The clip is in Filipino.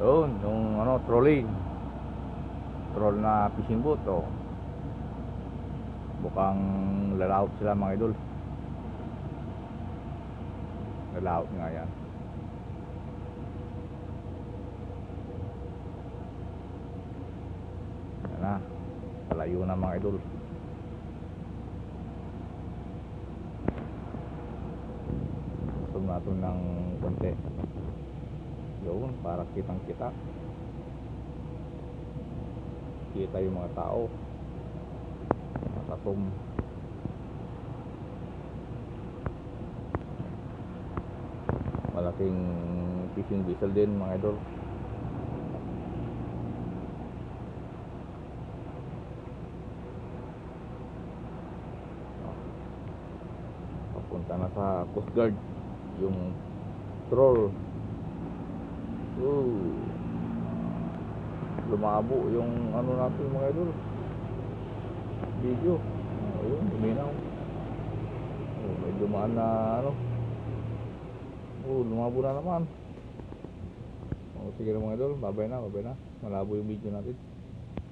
Doon, yung ano, trolling. Troll na fishing boat, oh. Bukang lalaot sila mga idol. Lalaot nga yan. Yan na. Palayo na mga idol. Gusto natin ng konti. Para kitang kita. Kita yung mga tao. Nakatum. Malaking fishing vessel din mga idol. Papunta na sa Coast Guard yung troll. Lumabo yung ano natin mga idol. Video. Oh, yun, luminaw. Oh, may dumaan na ano. Oh, lumabo na naman. Oh, sige na mga idol, babay na, babay na. Malabo yung video natin.